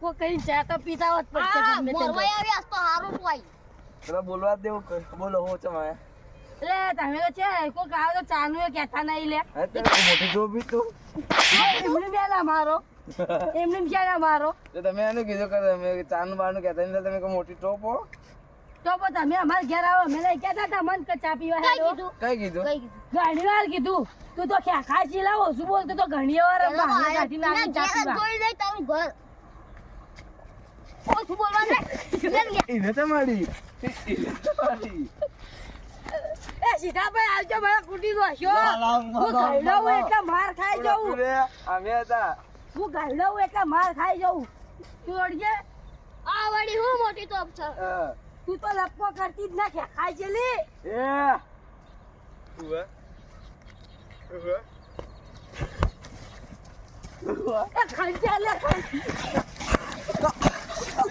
કોઈ કઈ ચા તો પીતા હોત પડશે ગમે તેમ મોરવાઈ આવી આસ તો હારું હોય. પેલા બોલવા જ દેવું બોલો હો ચમ આયા એટલે તમે તો છે કોઈ આવો તો ચા નું કહેતા નહીં લે. હે તે મોટી ટોપી તું. એમને બે ના મારો? એમને ક્યાં ના મારો? તો તમે એનું કીધું કે તમે ચાનું બારનું કહેતા નહીં તમે કહો મોટી ટોપ હો? તો તમે અમારા ઘેર આવો અમે નહીં કહેતા હતા મન કે ચા પીવા કઈ કીધું? કઈ કીધું? કઈ કીધું? ઘણી વાર કીધું તું તો ખેખા ચીલાવો શું બોલતો? તો ઘણી વાર પેલો બહાને આયા કાઢીને ના ચા ઘેર પીવા. જોઈ દે તમે ઘર. એને એને મારી. એ આવજો છો. હું. એટલે માર ખાઈ જવું. અમે હતા. હું હું એટલે માર ખાઈ જવું. તું ઓળજે આ વળી હું મોટી ટોપ છે તું તો લપકો કરતી જ નાખે. ખેખાય છે લી એ.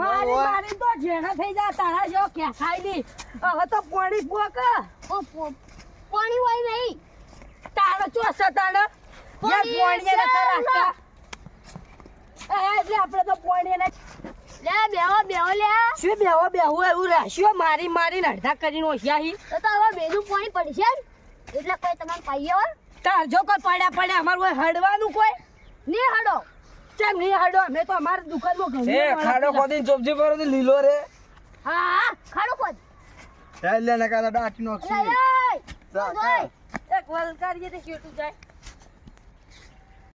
મારી મારી તો જેણા થઈ જા તારા જો કે ખાઈ દી. હવે તો પોણી પોક. ઓ પાણી હોય નહીં. તારો ચોસ તારો યાર પોણી પોણી ને. રાખતા એ એટલે આપણે તો પોણી ને લે બેહો બેહો લે. શું બેહો બેહો એવું રાશ્યો મારી મારી અડધા કરીને ઓછ્યાહી તો તો હવે બેનું પાણી પડશે એટલે કોઈ તમારે પાઈએ હોય તાર જો કોઈ પડ્યા પડ્યા અમારું કોઈ હડવાનું કોઈ? ને હડો ચમ નહીં હાડો અમે તો અમારી દુકાનમાં ઘણું એ ખાડો. ખોદીને ચોપજી પર લીલો રે. હા ખાડો ખોદ. ચાલ લે નકા દાટી નો એક વલકારીએ તો શેઠું જાય.